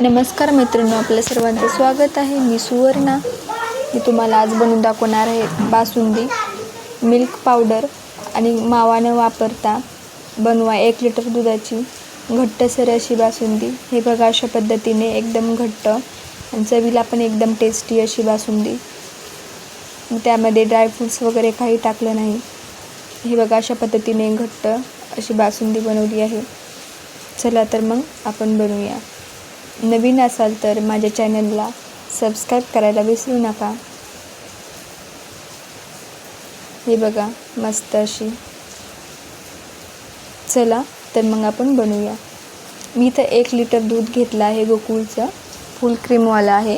नमस्कार मित्रांनो आपलं सर्वांचं स्वागत आहे. मी सुवर्णा. मी तुम्हाला आज बनवून दाखवणार आहे बासुंदी मिल्क पावडर आणि मावा न वापरता बनवा एक लिटर दुधाची घट्टसर अशी बासुंदी. हे बघा अशा पद्धतीने एकदम घट्ट आणि चवीला पण एकदम टेस्टी अशी बासुंदी. त्यामध्ये ड्रायफ्रूट्स वगैरे काही टाकलं नाही. हे बघा अशा पद्धतीने घट्ट अशी बासुंदी बनवली आहे. चला तर मग आपण बनवूया. नवीन असाल तर माझ्या चॅनलला सबस्क्राईब करायला विसरू नका. हे बघा मस्त अशी. चला तर मग आपण बनवूया. मी तर एक लिटर दूध घेतलं आहे गोकुळचं. फुल क्रीमवाला आहे.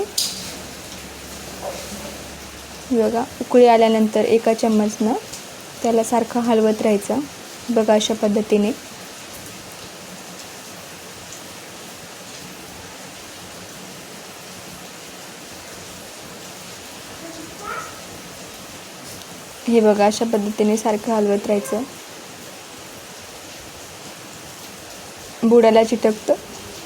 हे बघा उकळी आल्यानंतर एका चम्मचनं त्याला सारखं हलवत राहायचं. बघा अशा पद्धतीने. हे बघा अशा पद्धतीने सारखं हलवत राहायचं. बुडाला चिटकतं.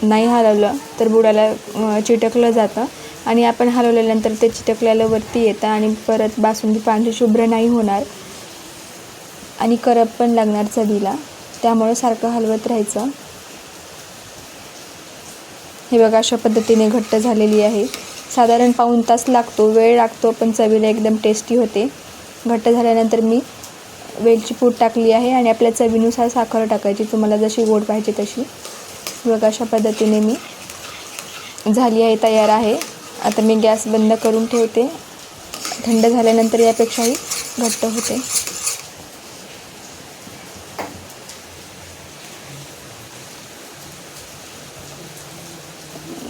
नाही हलवलं तर बुडाला चिटकलं जातं. आणि आपण हलवल्यानंतर ते चिटकल्याला वरती येतं आणि परत बासुंदी पांढरी शुभ्र नाही होणार. आणि करप पण लागणार चवीला. त्यामुळे सारखं हलवत राहायचं. हे बघा अशा पद्धतीने घट्ट झालेली आहे. साधारण पाऊण तास लागतो वेळ लागतो पण चवीला एकदम टेस्टी होते. घट्ट झाल्यानंतर मी वेलची पूड टाकली आहे आणि आपल्या चवीनुसार साखर टाकायची. तुम्हाला जशी गोड पाहिजे तशी. बघा अशा पद्धतीने मी झाली आहे तयार आहे. आता मी गॅस बंद करून ठेवते. थंड झाल्यानंतर यापेक्षाही घट्ट होते.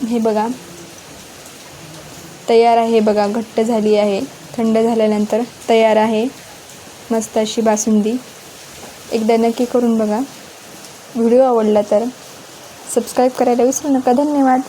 हे बघा. तयार आहे बघा घट्ट झाली आहे. थंड झाल्यानंतर तयार आहे. मस्त अशी बासुंदी. एकदा नक्की करून बघा. व्हिडिओ आवडला तर सबस्क्राईब करायला विसरू नका. धन्यवाद.